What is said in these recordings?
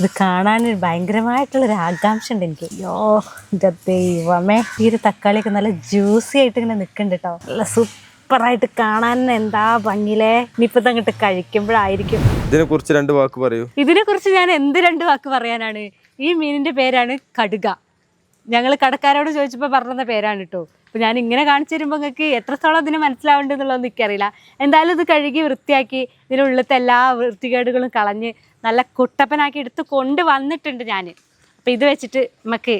ഇത് കാണാൻ ഭയങ്കരമായിട്ടുള്ളൊരു ആകാംക്ഷ ഉണ്ട് എനിക്ക്. അയ്യോ എന്റെ ദൈവമേ ഈ ഒരു തക്കാളിയൊക്കെ നല്ല ജ്യൂസി ആയിട്ട് ഇങ്ങനെ നിൽക്കുന്നുണ്ട് കേട്ടോ നല്ല സൂപ്പറായിട്ട് കാണാൻ എന്താ ഭംഗിയിലേ ഇനിയിപ്പോൾ അങ്ങോട്ട് കഴിക്കുമ്പോഴായിരിക്കും. ഇതിനെ കുറിച്ച് രണ്ട് വാക്ക് പറയൂ. ഇതിനെ കുറിച്ച് ഞാൻ എന്ത് രണ്ട് വാക്ക് പറയാനാണ്? ഈ മീനിന്റെ പേരാണ് കടുക. ഞങ്ങൾ കടക്കാരോട് ചോദിച്ചപ്പോൾ പറഞ്ഞ പേരാണ് കേട്ടോ അപ്പോൾ ഞാൻ ഇങ്ങനെ കാണിച്ചു തരുമ്പോൾ നിങ്ങൾക്ക് എത്രത്തോളം ഇതിന് മനസ്സിലാവുന്നുണ്ട് എന്നുള്ളതൊന്നും എനിക്കറിയില്ല. എന്തായാലും ഇത് കഴുകി വൃത്തിയാക്കി ഇതിനുള്ളിലത്തെ എല്ലാ വൃത്തികേടുകളും കളഞ്ഞ് നല്ല കുട്ടപ്പനാക്കി എടുത്ത് കൊണ്ട് വന്നിട്ടുണ്ട് ഞാൻ അപ്പോൾ ഇത് വെച്ചിട്ട് നമുക്ക്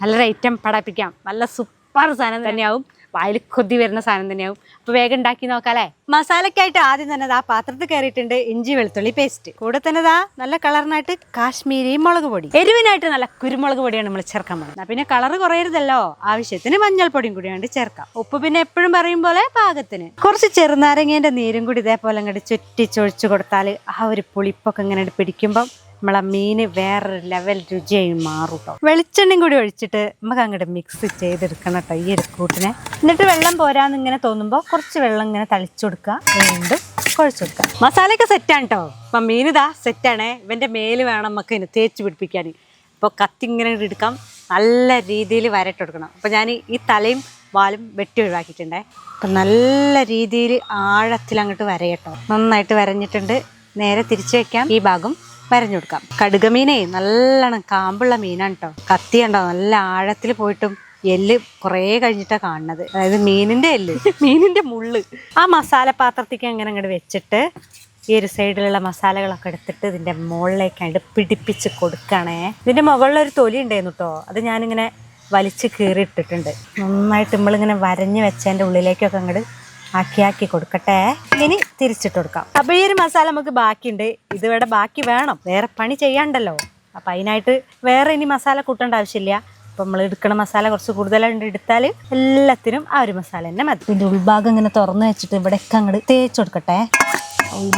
നല്ലൊരു ഐറ്റം പടപ്പിക്കാം. നല്ല സൂപ്പർ സാധനം തന്നെയാവും. വായിൽ കൊതി വരുന്ന സാധനം തന്നെയാവും. അപ്പോൾ വേഗം ഉണ്ടാക്കി നോക്കാല്ലേ? മസാലക്കായിട്ട് ആദ്യം തന്നെ ആ പാത്രത്തിൽ കയറിയിട്ടുണ്ട് ഇഞ്ചി വെളുത്തുള്ളി പേസ്റ്റ് കൂടെ തന്നെ ദാ നല്ല കളറിനായിട്ട് കാശ്മീരി മുളക് പൊടി. എരിവിനായിട്ട് നല്ല കുരുമുളക് പൊടിയാണ് നമ്മൾ ചേർക്കാൻ പോകുന്നത്. പിന്നെ കളർ കുറയരുതല്ലോ. ആവശ്യത്തിന് മഞ്ഞൾപ്പൊടിയും കൂടി വേണ്ടി ചേർക്കാം. ഉപ്പ് പിന്നെ എപ്പോഴും പറയും പോലെ പാകത്തിന്. കുറച്ച് ചെറുനാരങ്ങേന്റെ നീരും കൂടി ഇതേപോലെ അങ്ങോട്ട് ചുറ്റിച്ചൊഴിച്ചു കൊടുത്താൽ ആ ഒരു പുളിപ്പൊക്കെ ഇങ്ങനെ പിടിക്കുമ്പം നമ്മളെ മീന് വേറൊരു ലെവൽ രുചിയായി മാറും കേട്ടോ വെളിച്ചെണ്ണയും കൂടി ഒഴിച്ചിട്ട് നമുക്ക് അങ്ങോട്ട് മിക്സ് ചെയ്തെടുക്കണം കേട്ടോ ഈ ഒരു കൂട്ടിനെ. എന്നിട്ട് വെള്ളം പോരാന്ന് ഇങ്ങനെ തോന്നുമ്പോൾ കുറച്ച് വെള്ളം ഇങ്ങനെ തളിച്ചു കൊടുക്കുക. വീണ്ടും കുഴച്ചു കൊടുക്കുക. മസാലയൊക്കെ സെറ്റാണ് കേട്ടോ അപ്പം മീൻ ഇതാ സെറ്റാണേ ഇവന്റെ മേൽ വേണം നമുക്ക് ഇതിന് തേച്ച് പിടിപ്പിക്കാൻ. അപ്പോൾ കത്തി ഇങ്ങനെ എടുക്കാം. നല്ല രീതിയിൽ വരട്ട് കൊടുക്കണം. അപ്പോൾ ഞാൻ ഈ തലയും വാലും വെട്ടി ഒഴിവാക്കിയിട്ടുണ്ടേ. അപ്പം നല്ല രീതിയിൽ ആഴത്തിൽ അങ്ങോട്ട് വരയട്ടോ. നന്നായിട്ട് വരഞ്ഞിട്ടുണ്ട്. നേരെ തിരിച്ചു വെക്കാം. ഈ ഭാഗം വരഞ്ഞു കൊടുക്കാം. കടുകമീനെ നല്ലോണം കാമ്പുള്ള മീനാണ് കേട്ടോ കത്തി ഉണ്ടോ നല്ല ആഴത്തിൽ പോയിട്ടും എല്ല് കുറേ കഴിഞ്ഞിട്ടാണ് കാണുന്നത്. അതായത് മീനിന്റെ എല്ല്. മീനിന്റെ മുള്ള്. ആ മസാല പാത്രത്തേക്ക് അങ്ങനെ അങ്ങോട്ട് വെച്ചിട്ട് ഈ ഒരു സൈഡിലുള്ള മസാലകളൊക്കെ എടുത്തിട്ട് ഇതിന്റെ മുകളിലേക്കായിട്ട് പിടിപ്പിച്ച് കൊടുക്കണേ. ഇതിന്റെ മുകളിലൊരു തൊലി ഉണ്ടായിരുന്നു കേട്ടോ അത് ഞാനിങ്ങനെ വലിച്ച് കീറിയിട്ടിട്ടുണ്ട്. നന്നായിട്ട് നമ്മളിങ്ങനെ വരഞ്ഞ് വെച്ചതിന്റെ ഉള്ളിലേക്കൊക്കെ അങ്ങോട്ട് ആക്കി ആക്കി കൊടുക്കട്ടെ. ഇനി തിരിച്ചിട്ട് കൊടുക്കാം. ഒരു മസാല നമുക്ക് ബാക്കിയുണ്ട്. ഇതിവിടെ ബാക്കി വേണം. വേറെ പണി ചെയ്യാണ്ടല്ലോ. അപ്പം അതിനായിട്ട് വേറെ ഇനി മസാല കൂട്ടേണ്ട ആവശ്യമില്ല. അപ്പം നമ്മൾ എടുക്കണ മസാല കുറച്ച് കൂടുതലായിട്ട് എടുത്താൽ എല്ലാത്തിനും ആ ഒരു മസാല തന്നെ മതി. ഇതിന്റെ ഉൾഭാഗം ഇങ്ങനെ തുറന്നു വെച്ചിട്ട് ഇവിടെയൊക്കെ അങ്ങോട്ട് തേച്ച് കൊടുക്കട്ടെ.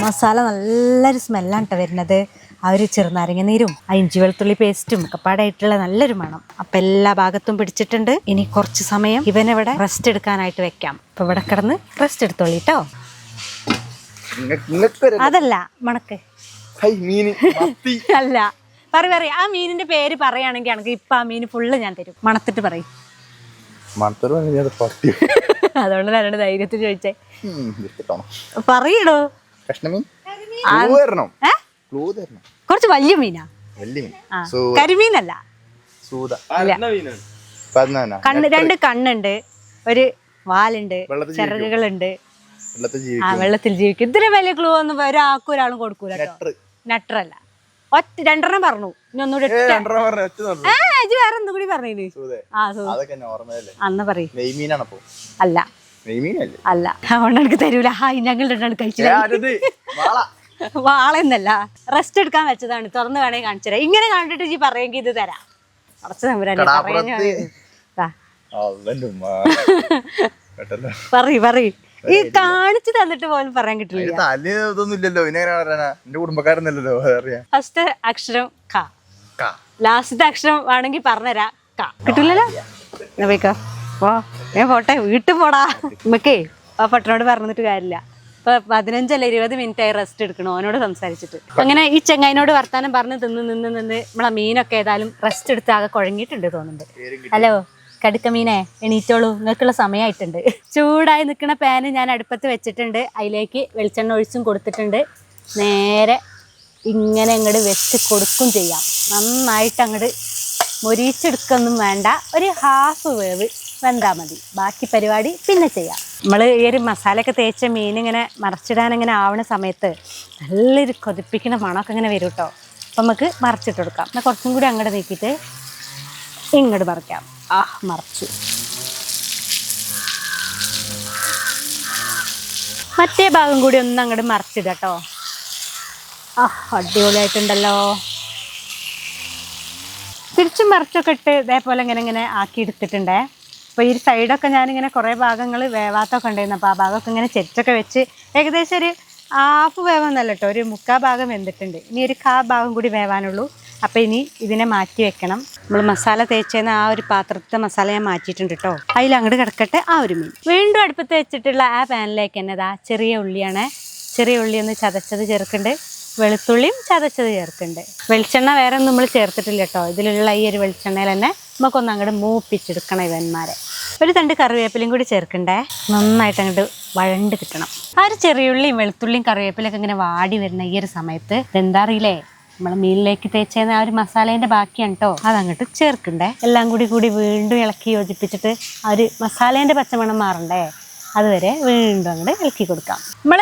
മസാല നല്ലൊരു സ്മെല്ലാണ് കേട്ടോ വരുന്നത്. ആ ഒരു ചെറുനാരങ്ങ നീരും ആ ഇഞ്ചി വെളുത്തുള്ളി പേസ്റ്റും ഒക്കെ പാടായിട്ടുള്ള നല്ലൊരു മണം. അപ്പം എല്ലാ ഭാഗത്തും പിടിച്ചിട്ടുണ്ട്. ഇനി കുറച്ച് സമയം ഇവനിവിടെ റെസ്റ്റ് എടുക്കാനായിട്ട് വെക്കാം. അപ്പം ഇവിടെ കിടന്ന് റെസ്റ്റ് എടുത്തോളി കേട്ടോ നിങ്ങൾക്ക് അതല്ല മണക്ക്. അല്ല പറ പറ ആ മീനിന്റെ പേര് പറയുകയാണെങ്കിൽ എനിക്ക് ഇപ്പൊ ആ മീൻ ഫുള്ള് ഞാൻ തരും. മണത്തിട്ട് പറയും. അതുകൊണ്ട് ധൈര്യത്തിൽ ചോദിച്ചേ. പറയണോ കഷ്ണമീൻ? ക്ലൂ തരണം. ക്ലൂ തരണം. കുറച്ച് വലിയ മീനാ. വലിയ മീൻ. ആ സൂ കരിമീനല്ല. സൂത. കണ്ണ് രണ്ട് കണ്ണുണ്ട്. ഒരു വാലുണ്ട്. വെള്ളത്തിൽ ചിറകുകളുണ്ട്. വെള്ളത്തിൽ ആ ജീവിക്കും. വെള്ളത്തിൽ ജീവിക്കും. ഇത്ര വലിയ ക്ലൂ ഒന്നും ഒരാൾക്കും ഒരാളും കൊടുക്കൂല നെട്ടറ്. നട്ടറല്ല. ഒറ്റ രണ്ടെണ്ണം പറഞ്ഞു. ഇനി ഒന്നുകൂടി ഏ, ഒറ്റ. രണ്ടെണ്ണം പറഞ്ഞ. ഒറ്റ നടന്നു. ആ ഇജ്ജ് വേറെ ഒന്നും കൂടി പറഞ്ഞിന് സൂതേ. ആ സു അതൊക്കെ നോർമലല്ലേ അന്ന് പറയും. നെയ്മീനാണ് അപ്പൊ. അല്ല. നെയ്മീനല്ലേ? അല്ല. അതുകൊണ്ട് എനിക്ക് തരൂല. ഹായ് ഞങ്ങൾ രണ്ടാണ് കഴിച്ചില്ല? വാള. വാളെന്നല്ല റെസ്റ്റ് എടുക്കാൻ വെച്ചതാണ്. തുറന്ന് വേണേ കാണിച്ചു തരാം. ഇങ്ങനെ കണ്ടിട്ട് ഈ പറയുമെങ്കിൽ ഇത് തരാം. കുറച്ച് തമ്പുരാനെ ഉമ്മ. പറയ് പറയ്. ഈ കാണിച്ചു തന്നിട്ട് പോലും പറയാൻ കിട്ടില്ല എന്റെ കുടുംബക്കാരനല്ലല്ലോ അറിയാ ഫസ്റ്റ് അക്ഷരം ക. ലാസ്റ്റത്തെ അക്ഷരം വേണമെങ്കിൽ പറഞ്ഞുതരാ. ക. കിട്ടില്ലല്ലോ പോയിക്കോ. ഓ ഞാൻ പോട്ടെ. വീട്ടിൽ പോടാ. നമുക്കേ ആ പട്ടനോട് പറഞ്ഞിട്ട് കാര്യമില്ല. ഇപ്പൊ പതിനഞ്ചല്ല ഇരുപത് മിനിറ്റ് ആയി റെസ്റ്റ് എടുക്കണം അവനോട് സംസാരിച്ചിട്ട്. അങ്ങനെ ഈ ചെങ്ങായിനോട് വർത്താനം പറഞ്ഞ് തിന്ന് നിന്ന് നിന്ന് നമ്മളെ മീനൊക്കെ ഏതായാലും റെസ്റ്റ് എടുത്ത് ആകെ കുഴങ്ങിയിട്ടുണ്ട് തോന്നുന്നുണ്ട്. ഹലോ കടുക്ക മീനെ എണീറ്റോളൂ നിങ്ങൾക്കുള്ള സമയമായിട്ടുണ്ട് ചൂടായി നിൽക്കുന്ന പാന് ഞാൻ അടുപ്പത്ത് വെച്ചിട്ടുണ്ട് അതിലേക്ക് വെളിച്ചെണ്ണ ഒഴിച്ചും കൊടുത്തിട്ടുണ്ട്. നേരെ ഇങ്ങനെ അങ്ങോട്ട് വെച്ച് കൊടുക്കും ചെയ്യാം. നന്നായിട്ട് അങ്ങോട്ട് മൊരിച്ചെടുക്കൊന്നും വേണ്ട. ഒരു ഹാഫ് വേവ്. വെന്താൽ മതി. ബാക്കി പരിപാടി പിന്നെ ചെയ്യാം. നമ്മൾ ഈ ഒരു മസാലയൊക്കെ തേച്ച മീൻ ഇങ്ങനെ മറച്ചിടാൻ ഇങ്ങനെ ആവണ സമയത്ത് നല്ലൊരു കൊതിപ്പിക്കുന്ന മണമൊക്കെ ഇങ്ങനെ വരും കേട്ടോ അപ്പം നമുക്ക് മറച്ചിട്ട് കൊടുക്കാം. എന്നാൽ കുറച്ചും കൂടി അങ്ങോട്ട് നീക്കിയിട്ട് ഇങ്ങോട്ട് മറിക്കാം ആ മറച്ചു. മറ്റേ ഭാഗം കൂടി ഒന്ന് അങ്ങോട്ട് മറിച്ചിടാം കേട്ടോ ആ അടിപൊളിയായിട്ടുണ്ടല്ലോ. തിരിച്ചും മറിച്ചൊക്കെ ഇട്ട് ഇതേപോലെ ഇങ്ങനെ ഇങ്ങനെ ആക്കി എടുത്തിട്ടുണ്ടേ അപ്പോൾ ഈ സൈഡൊക്കെ ഞാനിങ്ങനെ കുറേ ഭാഗങ്ങൾ വേവാത്തൊക്കെ ഉണ്ടായിരുന്നു. അപ്പോൾ ആ ഭാഗമൊക്കെ ഇങ്ങനെ ചെറ്റൊക്കെ വെച്ച് ഏകദേശം ഒരു ഹാഫ് വേവെന്നല്ല കേട്ടോ ഒരു മുക്കാ ഭാഗം വെന്തിട്ടുണ്ട്. ഇനി ഒരു കാ ഭാഗം കൂടി വേവാനുള്ളൂ. അപ്പോൾ ഇനി ഇതിനെ മാറ്റി വെക്കണം. നമ്മൾ മസാല തേച്ചെന്ന് ആ ഒരു പാത്രത്തെ മസാല ഞാൻ മാറ്റിയിട്ടുണ്ട് കേട്ടോ. അതിൽ അങ്ങോട്ട് കിടക്കട്ടെ ആ ഒരു മീൻ. വീണ്ടും അടുപ്പത്ത് വെച്ചിട്ടുള്ള ആ പാനിലേക്ക് തന്നെ ചെറിയ ഉള്ളിയാണ്. ചെറിയ ഉള്ളി ഒന്ന് ചതച്ചത് ചേർക്കുന്നുണ്ട്. വെളുത്തുള്ളിയും ചതച്ചത് ചേർക്കുന്നുണ്ട്. വെളിച്ചെണ്ണ വേറെ ഒന്നും നമ്മൾ ചേർത്തിട്ടില്ല കേട്ടോ. ഇതിലുള്ള ഈ ഒരു വെളിച്ചെണ്ണയിൽ തന്നെ നമുക്കൊന്ന് അങ്ങോട്ട് മൂപ്പിച്ചെടുക്കണം ഇവന്മാരെ. ഒരു തണ്ട് കറിവേപ്പിലയും കൂടി ചേർക്കണ്ടേ? നന്നായിട്ട് അങ്ങോട്ട് വഴണ്ട് കിട്ടണം. ആ ഒരു ചെറിയുള്ളിയും വെളുത്തുള്ളിയും കറിവേപ്പിലൊക്കെ ഇങ്ങനെ വാടി വരുന്ന ഈ ഒരു സമയത്ത് ഇതെന്താ അറിയില്ലേ? നമ്മൾ മീനിലേക്ക് തേച്ചേന്ന ആ ഒരു മസാലേന്റെ ബാക്കിയാണ് കേട്ടോ അതങ്ങോട്ട് ചേർക്കണ്ടേ? എല്ലാം കൂടി കൂടി വീണ്ടും ഇളക്കി യോജിപ്പിച്ചിട്ട് ആ ഒരു മസാലേന്റെ പച്ചമണം മാറണ്ടേ? അതുവരെ വീണ്ടും അങ്ങോട്ട് ഇളക്കി കൊടുക്കാം. നമ്മൾ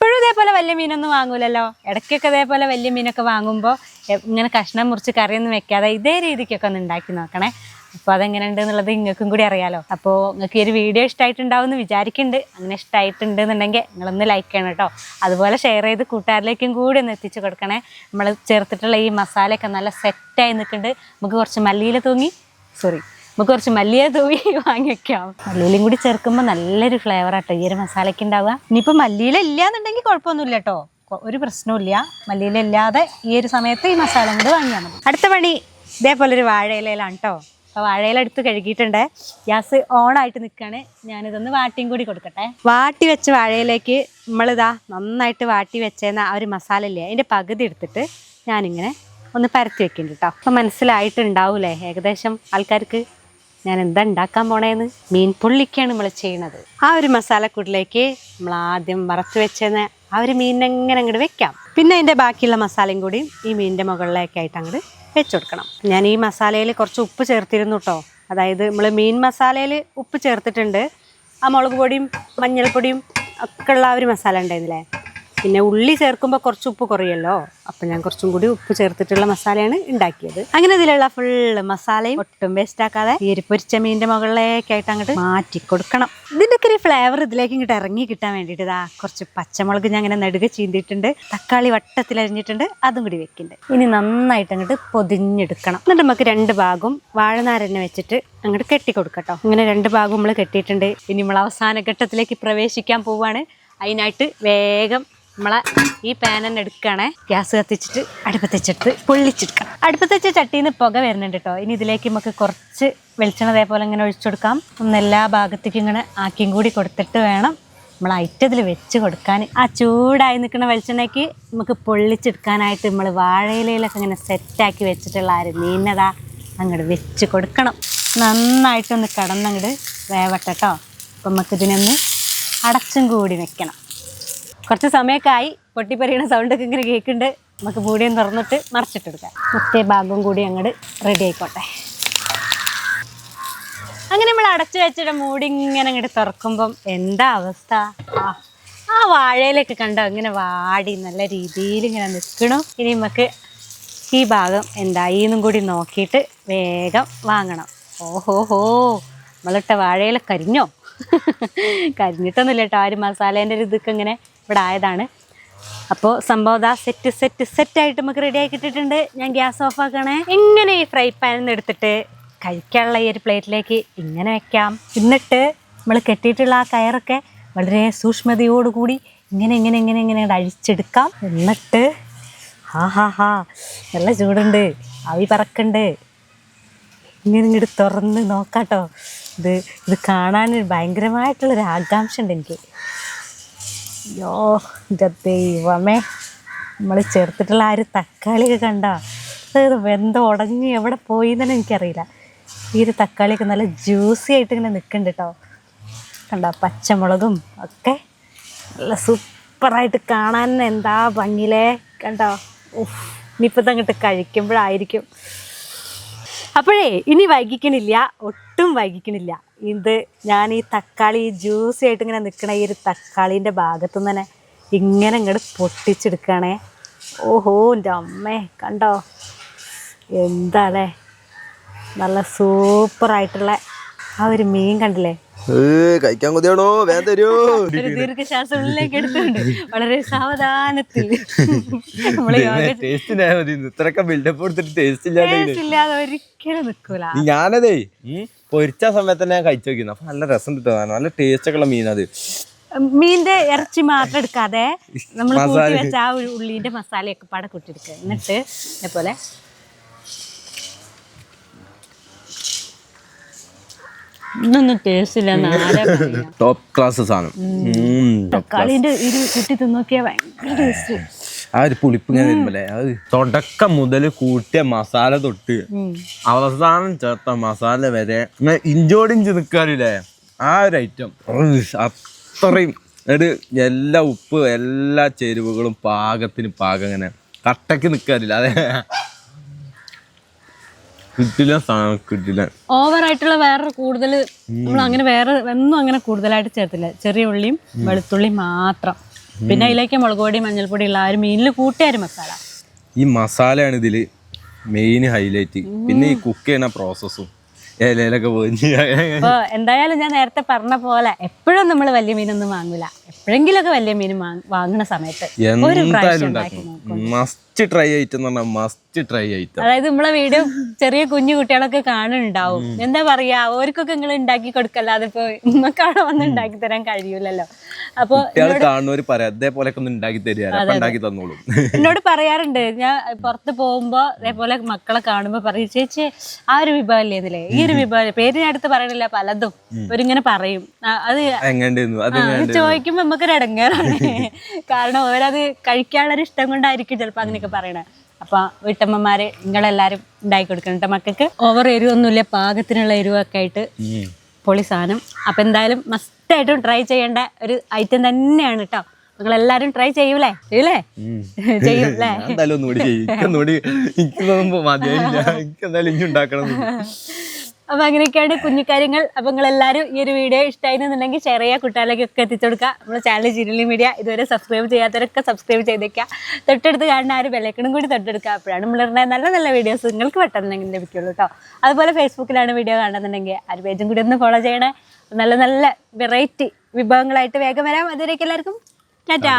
എപ്പോഴും ഇതേപോലെ വലിയ മീനൊന്നും വാങ്ങൂലല്ലോ. ഇടയ്ക്കൊക്കെ ഇതേപോലെ വലിയ മീനൊക്കെ വാങ്ങുമ്പോൾ ഇങ്ങനെ കഷ്ണം മുറിച്ച് കറിയൊന്നും വെക്കാതെ ഇതേ രീതിക്കൊക്കെ ഒന്ന് ഉണ്ടാക്കി നോക്കണേ. അപ്പോൾ അതെങ്ങനെ ഉണ്ട് എന്നുള്ളത് നിങ്ങൾക്കും കൂടി അറിയാലോ. അപ്പോൾ നിങ്ങൾക്ക് ഈ ഒരു വീഡിയോ ഇഷ്ടമായിട്ടുണ്ടാവും എന്ന് വിചാരിക്കുന്നുണ്ട് അങ്ങനെ ഇഷ്ടമായിട്ടുണ്ട് എന്നുണ്ടെങ്കിൽ നിങ്ങളൊന്ന് ലൈക്ക് ചെയ്യണം കേട്ടോ. അതുപോലെ ഷെയർ ചെയ്ത് കൂട്ടുകാരിലേക്കും കൂടി ഒന്ന് എത്തിച്ചു കൊടുക്കണേ. നമ്മൾ ചേർത്തിട്ടുള്ള ഈ മസാലയൊക്കെ നല്ല സെറ്റായി നിൽക്കുന്നുണ്ട് നമുക്ക് കുറച്ച് മല്ലിയിൽ തൂങ്ങി സോറി നമുക്ക് കുറച്ച് മല്ലിയ തൂവി വാങ്ങി വെക്കാം മല്ലിയിലും കൂടി ചേർക്കുമ്പോൾ നല്ലൊരു ഫ്ലേവർ ആട്ടോ. ഈ ഒരു മസാലയ്ക്ക് ഉണ്ടാവുക. ഇനിയിപ്പോൾ മല്ലിയില ഇല്ല എന്നുണ്ടെങ്കിൽ കുഴപ്പമൊന്നുമില്ല കേട്ടോ. ഒരു പ്രശ്നവുമില്ല. മല്ലിയില ഇല്ലാതെ ഈ ഒരു സമയത്ത് ഈ മസാല കൊണ്ട് വാങ്ങിയാൽ മതി. അടുത്ത പണി ഇതേപോലെ ഒരു വാഴയിലയിലാണ് കേട്ടോ വാഴയില എടുത്ത് കഴുകിയിട്ടുണ്ട്. ഗ്യാസ് ഓണായിട്ട് നിൽക്കുകയാണ് ഞാനിതൊന്ന് വാട്ടിയും കൂടി കൊടുക്കട്ടെ. വാട്ടി വെച്ച വാഴയിലേക്ക് നമ്മളിതാ നന്നായിട്ട് വാട്ടി വെച്ചേന്ന ആ ഒരു മസാല ഇല്ലേ അതിന്റെ പകുതി എടുത്തിട്ട് ഞാനിങ്ങനെ ഒന്ന് പരത്തി വെക്കുന്നുണ്ട് കേട്ടോ അപ്പം മനസ്സിലായിട്ടുണ്ടാവൂലേ? ഏകദേശം ആൾക്കാർക്ക് ഞാൻ എന്താ ഉണ്ടാക്കാൻ പോണേന്ന്? മീൻ പുള്ളിക്കാണ് നമ്മൾ ചെയ്യണത്. ആ ഒരു മസാലക്കൂട്ടിലേക്ക് നമ്മൾ ആദ്യം വറുത്ത് വെച്ചെന്ന് ആ ഒരു മീനിനെ എങ്ങനെ അങ്ങോട്ട് വെക്കാം. പിന്നെ അതിന്റെ ബാക്കിയുള്ള മസാലയും കൂടി ഈ മീനിന്റെ മുകളിലേക്കായിട്ട് അങ്ങോട്ട് വെച്ച് കൊടുക്കണം. ഞാൻ ഈ മസാലയിൽ കുറച്ച് ഉപ്പ് ചേർത്തിരുന്നു കേട്ടോ അതായത് നമ്മൾ മീൻ മസാലയിൽ ഉപ്പ് ചേർത്തിട്ടുണ്ട്. ആ മുളക് പൊടിയും മഞ്ഞൾപ്പൊടിയും ഒക്കെ ഉള്ള ആ ഒരു മസാല ഉണ്ടായിരുന്നില്ലേ പിന്നെ ഉള്ളി ചേർക്കുമ്പോൾ കുറച്ച് ഉപ്പ് കുറയല്ലോ. അപ്പം ഞാൻ കുറച്ചും കൂടി ഉപ്പ് ചേർത്തിട്ടുള്ള മസാലയാണ് ഉണ്ടാക്കിയത്. അങ്ങനെ ഇതിലുള്ള ഫുള്ള് മസാലയും ഒട്ടും വേസ്റ്റ് ആക്കാതെ ഈ ഒരു പൊരിച്ച മീനിന്റെ മുകളിലേക്കായിട്ട് അങ്ങോട്ട് മാറ്റി കൊടുക്കണം ഇതിന്റെ ഒക്കെ ഒരു ഫ്ലേവർ ഇതിലേക്ക് ഇങ്ങോട്ട് ഇറങ്ങി കിട്ടാൻ വേണ്ടിയിട്ട് ഇതാ കുറച്ച് പച്ചമുളക് ഞാൻ അങ്ങനെ നടുക ചീന്തിയിട്ടുണ്ട്. തക്കാളി വട്ടത്തിൽ അരിഞ്ഞിട്ടുണ്ട്. അതും കൂടി വെക്കുന്നുണ്ട് ഇനി നന്നായിട്ട് അങ്ങോട്ട് പൊതിഞ്ഞെടുക്കണം. എന്നിട്ട് നമുക്ക് രണ്ട് ഭാഗവും വാഴനാരനെ വെച്ചിട്ട് അങ്ങോട്ട് കെട്ടി കൊടുക്കട്ടോ ഇങ്ങനെ രണ്ട് ഭാഗവും നമ്മൾ കെട്ടിയിട്ടുണ്ട്. ഇനി നമ്മൾ അവസാന ഘട്ടത്തിലേക്ക് പ്രവേശിക്കാൻ പോവാണ്. അതിനായിട്ട് വേഗം നമ്മളെ ഈ പാൻ തന്നെ ഗ്യാസ് കത്തിച്ചിട്ട് അടുപ്പത്ത് വെച്ചെടുത്ത് പൊള്ളിച്ചെടുക്കാം. വെച്ച ചട്ടിയിൽ നിന്ന് പുക വരുന്നുണ്ട് കേട്ടോ ഇനി ഇതിലേക്ക് നമുക്ക് കുറച്ച് വെളിച്ചെണ്ണ അതേപോലെ ഇങ്ങനെ ഒഴിച്ചെടുക്കാം ഒന്ന് എല്ലാ ഭാഗത്തേക്കും ഇങ്ങനെ ആക്കിയും കൂടി കൊടുത്തിട്ട് വേണം നമ്മൾ ഐറ്റത്തിൽ വെച്ച് കൊടുക്കാൻ. ആ ചൂടായി നിൽക്കുന്ന വെളിച്ചെണ്ണയ്ക്ക് നമുക്ക് പൊള്ളിച്ചെടുക്കാനായിട്ട് നമ്മൾ വാഴയിലയിലൊക്കെ ഇങ്ങനെ സെറ്റാക്കി വെച്ചിട്ടുള്ള ആ ഒരു മീനതാ അങ്ങോട്ട് വെച്ച് കൊടുക്കണം. നന്നായിട്ടൊന്ന് കടന്നങ്ങോട്ട് വേവട്ടെ കേട്ടോ അപ്പം നമുക്കിതിനൊന്ന് അടച്ചും കൂടി വെക്കണം. കുറച്ച് സമയമൊക്കെ ആയി പൊട്ടിപ്പറിയണ സൗണ്ടൊക്കെ ഇങ്ങനെ കേൾക്കുന്നുണ്ട് നമുക്ക് മൂടിയും തുറന്നിട്ട് മറിച്ചിട്ടെടുക്കാം. മറ്റേ ഭാഗം കൂടി അങ്ങോട്ട് റെഡി ആയിക്കോട്ടെ. അങ്ങനെ നമ്മൾ അടച്ചു വെച്ചിട്ട് മൂടി ഇങ്ങനെ അങ്ങോട്ട് തുറക്കുമ്പം എന്താ അവസ്ഥ? ആ വാഴയിലൊക്കെ കണ്ടോ? ഇങ്ങനെ വാടി നല്ല രീതിയിൽ ഇങ്ങനെ നിൽക്കണു. ഇനി നമുക്ക് ഈ ഭാഗം എന്തായി എന്നും കൂടി നോക്കിയിട്ട് വേഗം വാങ്ങണം. ഓഹോ ഹോ നമ്മളിട്ട വാഴയില കരിഞ്ഞോ? കരിഞ്ഞിട്ടൊന്നുമില്ല കേട്ടോ. ആ ഒരു മസാലേന്റെ ഒരു ഇതൊക്കെ ഇങ്ങനെ ഇവിടെ ആയതാണ് അപ്പോൾ സംഭവം സെറ്റ് സെറ്റ് സെറ്റായിട്ട് നമുക്ക് റെഡി ആക്കി ഞാൻ ഗ്യാസ് ഓഫ് ആക്കണേ ഇങ്ങനെ ഈ ഫ്രൈ പാനിൽ നിന്ന് എടുത്തിട്ട് കഴിക്കാനുള്ള ഈ ഒരു പ്ലേറ്റിലേക്ക് ഇങ്ങനെ വെക്കാം. എന്നിട്ട് നമ്മൾ കെട്ടിയിട്ടുള്ള ആ കയറൊക്കെ വളരെ സൂക്ഷ്മതയോടുകൂടി ഇങ്ങനെ ഇങ്ങനെ ഇങ്ങനെ ഇങ്ങനെ അഴിച്ചെടുക്കാം. എന്നിട്ട് ഹാ ഹാ ഹാ നല്ല ചൂടുണ്ട്. ആവി പറക്കുണ്ട്. ഇങ്ങനെ ഇങ്ങോട്ട് തുറന്ന് നോക്കാട്ടോ. ഇത് ഇത് കാണാൻ ഭയങ്കരമായിട്ടുള്ളൊരു ആകാംക്ഷ ഉണ്ട് എനിക്ക്. അയ്യോ എന്റെ ദൈവമേ. നമ്മൾ ചേർത്തിട്ടുള്ള ആ ഒരു തക്കാളിയൊക്കെ കണ്ടോ? അത് വെന്ത ഉടഞ്ഞ് എവിടെ പോയി തന്നെ എനിക്കറിയില്ല. ഈ ഒരു തക്കാളിയൊക്കെ നല്ല ജ്യൂസി ആയിട്ട് ഇങ്ങനെ നിൽക്കുന്നുണ്ട് കേട്ടോ കണ്ടോ പച്ചമുളകും ഒക്കെ നല്ല സൂപ്പറായിട്ട് കാണാൻ എന്താ ഭംഗിയിലേ. കണ്ടോ? ഉഫ് ഇനിയിപ്പോൾ അങ്ങോട്ട് കഴിക്കുമ്പോഴായിരിക്കും. അപ്പോഴേ ഇനി വൈകിക്കണില്ല. ഒട്ടും വൈകിക്കണില്ല. ഇത് ഞാൻ ഈ തക്കാളി ജ്യൂസി ആയിട്ട് ഇങ്ങനെ നിൽക്കണ ഈ ഒരു തക്കാളീന്റെ ഭാഗത്തു നിന്ന് തന്നെ ഇങ്ങനെ ഇങ്ങോട്ട് പൊട്ടിച്ചെടുക്കുകയാണേ ഓഹോ എന്റെ അമ്മേ കണ്ടോ? എന്താണേ? നല്ല സൂപ്പറായിട്ടുള്ള ആ ഒരു മീൻ കണ്ടില്ലേ? കഴിക്കാൻ കൊതിയാണോ? വേഗം തരൂ. ഒരു ദീർഘശ്വാസം ഉള്ളിലേക്ക് എടുത്തുണ്ട് വളരെ സാവധാനത്തിൽ. ഇത്രയൊക്കെ ബിൽഡപ്പ് കൊടുത്തിട്ട് ടേസ്റ്റ് ഇല്ലാതെ ഒരിക്കലും നിക്കൂല. ഞാനതേ പൊരിച്ച സമയത്ത് തന്നെ ഞാൻ കഴിച്ചു നോക്കിയിരുന്നു. അപ്പൊ നല്ല രസം കിട്ടും. നല്ല ടേസ്റ്റ് ഒക്കെ ഉള്ള മീനത്. മീനിന്റെ ഇറച്ചി മാത്രം എടുക്കാതെ നമ്മൾ കൂട്ടി. വെച്ച ആ ഒരു ഉള്ളിന്റെ മസാലയൊക്കെ പാടെ കൂട്ടിയെടുക്കുക. എന്നിട്ട് ഇതേപോലെ ടേസ്റ്റ് ഇല്ല. പറയാ. ടോപ്പ് ക്ലാസ് സാധനം ഉം, top class. തക്കാളിന്റെ ഒരു കുട്ടി തിന്നോക്കിയാ ഭയങ്കര ടേസ്റ്റ് ആ ഒരു പുളിപ്പ് ഇങ്ങനെ വരുമ്പല്ലേ അത് തുടക്കം മുതൽ കൂട്ടിയ മസാല തൊട്ട് അവസാനം ചേർത്ത മസാല വരെ ഇഞ്ചോടിഞ്ച് നിൽക്കാറില്ലേ ആ ഒരു ഐറ്റം അത്രയും ഒരു എല്ലാ ഉപ്പ് എല്ലാ ചേരുവകളും പാകത്തിന് പാകം ഇങ്ങനെ കട്ടക്ക് നിൽക്കാറില്ല അതെ. കിട്ടില്ല സാധനം കിട്ടില്ല. ഓവറായിട്ടുള്ള വേറെ കൂടുതൽ നമ്മൾ അങ്ങനെ വേറെ ഒന്നും അങ്ങനെ കൂടുതലായിട്ട് ചേർത്തില്ല. ചെറിയ ഉള്ളിയും വെളുത്തുള്ളിയും മാത്രം. പിന്നെ അതിലേക്ക് മുളക് പൊടി മഞ്ഞൾപ്പൊടി ഉള്ള ആ ഒരു മീനിൽ കൂട്ടിയ ഒരു മസാല. ഈ മസാലയാണ് ഇതിൽ മെയിൻ ഹൈലൈറ്റ് പിന്നെ ഈ കുക്ക് ചെയ്യുന്ന പ്രോസസ്സും ഇലയിലൊക്കെ പോയി അപ്പോൾ എന്തായാലും ഞാൻ നേരത്തെ പറഞ്ഞ പോലെ എപ്പോഴും നമ്മൾ വലിയ മീനൊന്നും വാങ്ങില്ല എപ്പോഴെങ്കിലൊക്കെ വലിയ മീൻ വാങ്ങുന്ന സമയത്ത് ഒരു പ്രാവശ്യം ഉണ്ടാക്കി. മസ്റ്റ് ട്രൈ ഐറ്റം എന്ന് പറഞ്ഞാൽ മസ്റ്റ് ട്രൈ ഐറ്റം അതായത് നമ്മളെ വീഡിയോ ചെറിയ കുഞ്ഞു കുട്ടികളൊക്കെ കാണുന്നുണ്ടാവും. എന്താ പറയാ ഓർക്കൊക്കെ നിങ്ങൾ ഉണ്ടാക്കി കൊടുക്കല്ലാതെ ഇപ്പൊ ഉമ്മക്കാണോ വന്ന് ഉണ്ടാക്കി തരാൻ കഴിയൂലല്ലോ. അപ്പൊ കുട്ടികൾ കാണുന്നവർ പറയാം അതേപോലെയൊക്കെ ഒന്ന് ഉണ്ടാക്കി തരിക ഉണ്ടാക്കി തന്നോളും. എന്നോട് പറയാറുണ്ട് ഞാൻ പുറത്ത് പോകുമ്പോ അതേപോലെ മക്കളെ കാണുമ്പോ പറയും ചേച്ചി ആ ഒരു വിഭവം ഇല്ലേ ഈ ഒരു വിഭവം പേര് ഞാൻ അടുത്ത് പറയണില്ല പലതും. അവരിങ്ങനെ പറയും. അത് ചോദിക്കുമ്പോ നമുക്കൊരു ഇടങ്ങേറാണ്. കാരണം അവരത് കഴിക്കാനുള്ള ഇഷ്ടം കൊണ്ടായിരിക്കും ചിലപ്പോ അങ്ങനെയൊക്കെ പറയണേ. അപ്പൊ വീട്ടമ്മമാര് നിങ്ങളെല്ലാരും ഉണ്ടാക്കി കൊടുക്കണം കേട്ടോ മക്കൾക്ക്. ഓവർ എരിവൊന്നുമില്ല പാകത്തിനുള്ള എരിവൊക്കെ ആയിട്ട് പൊളി സാധനം. അപ്പൊ എന്തായാലും മസ്റ്റായിട്ടും ട്രൈ ചെയ്യേണ്ട ഒരു ഐറ്റം തന്നെയാണ് കേട്ടോ നിങ്ങൾ എല്ലാരും ട്രൈ ചെയ്യൂലേ? ചെയ്യൂലേ? ഉം. ചെയ്യും അല്ലേ ഞാൻ എന്തായാലും ഒന്നുകൂടി ചെയ്യും. എനിക്ക് ഒന്നുകൂടി എനിക്ക് തോന്നുമ്പോ മതിയായില്ല. എനിക്ക് എന്തായാലും ഇനി ഉണ്ടാക്കണം. അപ്പൊ അങ്ങനെയൊക്കെയാണ് കുഞ്ഞുകാര്യങ്ങൾ അപ്പൊ നിങ്ങൾ എല്ലാവരും ഈ ഒരു വീഡിയോ ഇഷ്ടമായിരുന്നുണ്ടെങ്കിൽ ഷെയർ ചെയ്യുക കുട്ടികളിലേക്കൊക്കെ എത്തിച്ചു കൊടുക്കുക നമ്മുടെ ചാനൽ ജിരലി മീഡിയ ഇതുവരെ സബ്സ്ക്രൈബ് ചെയ്യാത്തവരൊക്കെ സബ്സ്ക്രൈബ് ചെയ്തേക്കുക. തൊട്ടടുത്ത് കാണുന്ന ആ ഒരു ബെല്ലൈക്കണും കൂടി തൊട്ടെടുക്കുക. അപ്പോഴാണ് നമ്മൾ പറഞ്ഞാൽ നല്ല നല്ല വീഡിയോസ് നിങ്ങൾക്ക് പെട്ടെന്ന് ലഭിക്കുള്ളൂ കേട്ടോ അതുപോലെ ഫേസ്ബുക്കിലാണ് വീഡിയോ കാണുന്നുണ്ടെങ്കിൽ ആ ഒരു പേജും കൂടി ഒന്ന് ഫോളോ ചെയ്യണേ. നല്ല നല്ല വെറൈറ്റി വിഭവങ്ങളായിട്ട് വേഗം വരാം. അതുവരേക്കും എല്ലാവർക്കും. ടാറ്റാ